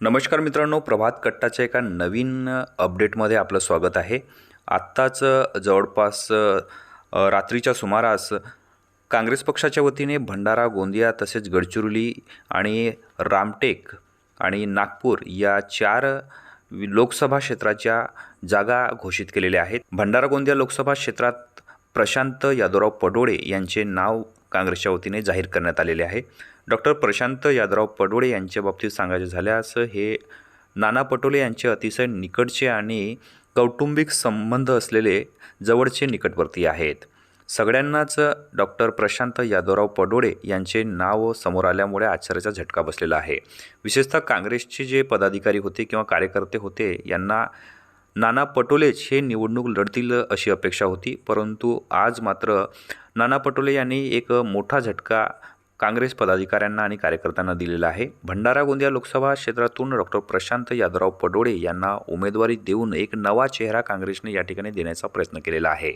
नमस्कार मित्रांनो प्रभात कट्टाच्या एका नवीन अपडेटमध्ये आपलं स्वागत आहे. आत्ताच जवळपास रात्रीच्या सुमारास काँग्रेस पक्षाच्या वतीने भंडारा गोंदिया तसेच गडचिरोली आणि रामटेक आणि नागपूर या चार लोकसभा क्षेत्राच्या जागा घोषित केलेल्या आहेत. भंडारा गोंदिया लोकसभा क्षेत्रात प्रशांत यादवराव पडोळे यांचे नाव काँग्रेसच्या वतीने जाहीर करण्यात आलेले आहे. डॉक्टर प्रशांत यादराव पडोळे यांच्या बाबतीत सांगायचे झाल्यास हे नाना पटोले यांचे अतिशय निकटचे आणि कौटुंबिक संबंध असलेले जवळचे निकटवर्ती आहेत. सगळ्यांनाच डॉक्टर प्रशांत यादवराव पडोळे यांचे नाव समोर आल्यामुळे आश्चर्याचा झटका बसलेला आहे. विशेषतः काँग्रेसचे जे पदाधिकारी होते किंवा कार्यकर्ते होते यांना नाना पटोलेच हे निवडणूक लढतील अशी अपेक्षा होती परंतु आज मात्र नाना पटोले यांनी एक मोठा झटका काँग्रेस पदाधिकाऱ्यांना आणि कार्यकर्त्यांना दिलेला आहे. भंडारा गोंदिया लोकसभा क्षेत्रातून डॉक्टर प्रशांत यादवराव पडोळे यांना उमेदवारी देऊन एक नवा चेहरा काँग्रेसने या ठिकाणी देण्याचा प्रयत्न केलेला आहे.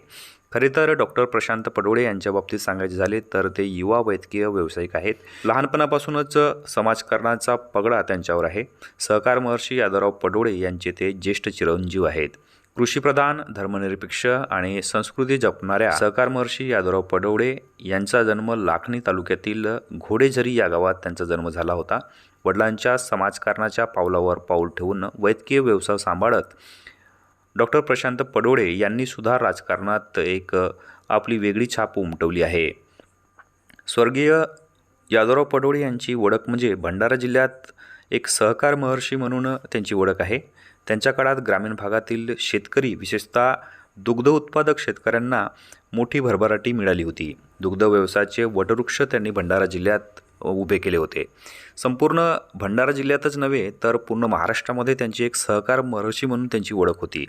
खरे तर डॉक्टर प्रशांत पडोळे यांच्या बाबतीत सांगायचे झाले तर ते युवा वैद्यकीय व्यावसायिक आहेत. लहानपणापासूनच समाजकारणाचा पगडा त्यांच्यावर आहे. सहकार महर्षी यादवराव पडोळे यांचे ते ज्येष्ठ चिरंजीव आहेत. कृषीप्रधान धर्मनिरपेक्ष आणि संस्कृती जपणाऱ्या सहकार महर्षी यादवराव पडोळे यांचा जन्म लाखणी तालुक्यातील घोडेझरी या गावात त्यांचा जन्म झाला होता. वडिलांच्या समाजकारणाच्या पावलावर पाऊल ठेवून वैद्यकीय व्यवसाय सांभाळत डॉक्टर प्रशांत पडोळे यांनी सुद्धा राजकारणात एक आपली वेगळी छाप उमटवली आहे. स्वर्गीय यादवराव पडोळे यांची ओळख म्हणजे भंडारा जिल्ह्यात एक सहकार महर्षी म्हणून त्यांची ओळख आहे. त्यांच्या काळात ग्रामीण भागातील शेतकरी विशेषतः दुग्ध उत्पादक शेतकऱ्यांना मोठी भरभराटी मिळाली होती. दुग्ध व्यवसायाचे वटवृक्ष त्यांनी भंडारा जिल्ह्यात उभे केले होते. संपूर्ण भंडारा जिल्ह्यातच नव्हे तर पूर्ण महाराष्ट्रामध्ये त्यांची एक सहकार महर्षी म्हणून त्यांची ओळख होती.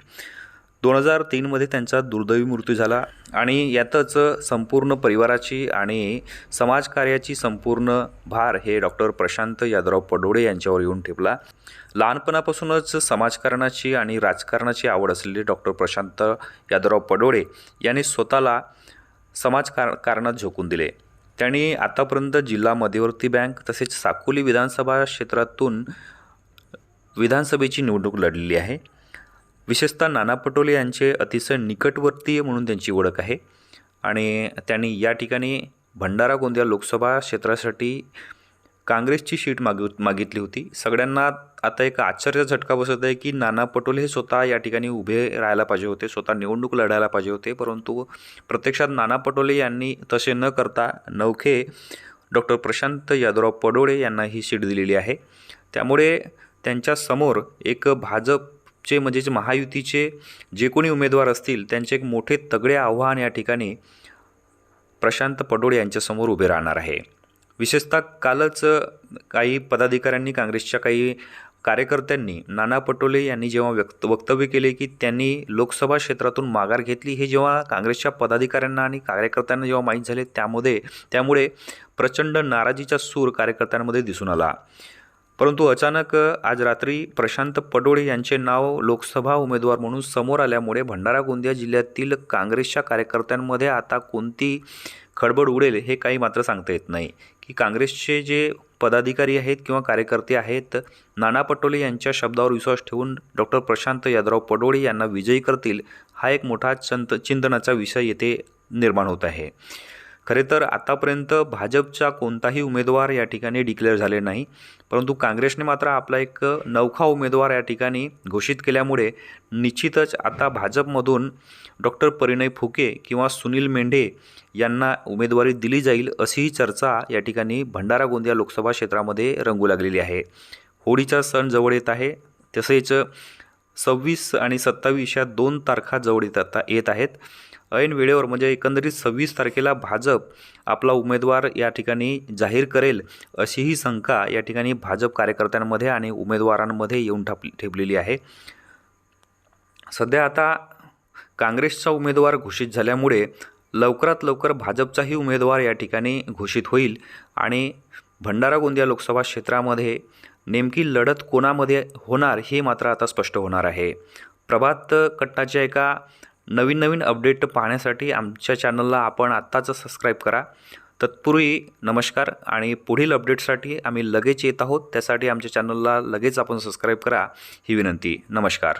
दोन हजार तीनमध्ये त्यांचा दुर्दैवी मृत्यू झाला आणि यातच संपूर्ण परिवाराची आणि समाजकार्याची संपूर्ण भार हे डॉक्टर प्रशांत यादवराव पडोळे यांच्यावर येऊन ठेपला. लहानपणापासूनच समाजकारणाची आणि राजकारणाची आवड असलेले डॉक्टर प्रशांत यादवराव पडोळे यांनी स्वतःला समाजकार कारणात झोकून दिले. त्यांनी आतापर्यंत जिल्हा मध्यवर्ती बँक तसेच साकोली विधानसभा क्षेत्रातून विधानसभेची निवडणूक लढलेली आहे. विशेषतः नाना पटोले यांचे अतिशय निकटवर्तीय म्हणून त्यांची ओळख आहे. आणि त्यांनी या ठिकाणी भंडारा गोंदिया लोकसभा क्षेत्रासाठी काँग्रेसची शीट माग मागितली होती. सगळ्यांना आता एक आश्चर्याचा झटका बसत आहे की नाना पटोले हे स्वतः या ठिकाणी उभे राहायला पाहिजे होते स्वतः निवडणूक लढायला पाहिजे होते परंतु प्रत्यक्षात नाना पटोले यांनी तसे न करता नवखे डॉक्टर प्रशांत यादवराव पडोळे यांना ही सीट दिलेली आहे. त्यामुळे त्यांच्यासमोर एक भाजप चे म्हणजेच महायुतीचे जे कोणी उमेदवार असतील त्यांचे एक मोठे तगडे आव्हान या ठिकाणी प्रशांत पडोळे यांच्यासमोर उभे राहणार आहे. विशेषतः कालच काही पदाधिकाऱ्यांनी काँग्रेसच्या काही कार्यकर्त्यांनी नाना पटोले यांनी जेव्हा व्यक्त वक्तव्य केले की त्यांनी लोकसभा क्षेत्रातून माघार घेतली हे जेव्हा काँग्रेसच्या पदाधिकाऱ्यांना आणि कार्यकर्त्यांना जेव्हा माहीत झाले त्यामध्ये त्यामुळे प्रचंड नाराजीचा सूर कार्यकर्त्यांमध्ये दिसून आला. परंतु अचानक आज रात्री प्रशांत पडोळे यांचे नाव लोकसभा उमेदवार म्हणून समोर आल्यामुळे भंडारा गोंदिया जिल्ह्यातील काँग्रेसच्या कार्यकर्त्यांमध्ये आता कोणती खडबड उडेल हे काही मात्र सांगता येत नाही. की काँग्रेसचे जे पदाधिकारी आहेत किंवा कार्यकर्ते आहेत नाना पटोले यांच्या शब्दावर विश्वास ठेवून डॉक्टर प्रशांत यादराव पडोळे यांना विजयी करतील हा एक मोठा चंत चिंतनाचा विषय येथे निर्माण होत आहे. खरे तर आतापर्यंत भाजपचा कोणताही उमेदवार या ठिकाणी डिक्लेअर झाले नाही. परंतु काँग्रेसने मात्र आपला एक नवखा उमेदवार या ठिकाणी घोषित केल्यामुळे निश्चितच आता भाजपमधून डॉक्टर परिणय फुके किंवा सुनील मेंढे यांना उमेदवारी दिली जाईल अशीही चर्चा या ठिकाणी भंडारा गोंदिया लोकसभा क्षेत्रामध्ये रंगू लागलेली आहे. होळीचा सण जवळ येत आहे. तसेच सव्वीस आणि सत्तावीस या दोन तारखा जवळ येत आता येत आहेत. ऐन वेळेवर म्हणजे एकंदरीत सव्वीस तारखेला भाजप आपला उमेदवार या ठिकाणी जाहीर करेल अशीही शंका या ठिकाणी भाजप कार्यकर्त्यांमध्ये आणि उमेदवारांमध्ये येऊन ठाप ठेपलेली आहे. सध्या आता काँग्रेसचा उमेदवार घोषित झाल्यामुळे लवकरात लवकर भाजपचाही उमेदवार या ठिकाणी घोषित होईल आणि भंडारा गोंदिया लोकसभा क्षेत्रामध्ये नेमकी लढत कोणामध्ये होणार हे मात्र आता स्पष्ट होणार आहे. प्रभात कट्टाच्या एका नवीन नवीन अपडेट पाहण्यासाठी आमच्या चॅनलला आपण आत्ताच सबस्क्राईब करा. तत्पूर्वी नमस्कार आणि पुढील अपडेटसाठी आम्ही लगेच येत आहोत. त्यासाठी आमच्या चॅनलला लगेच आपण सबस्क्राईब करा ही विनंती. नमस्कार.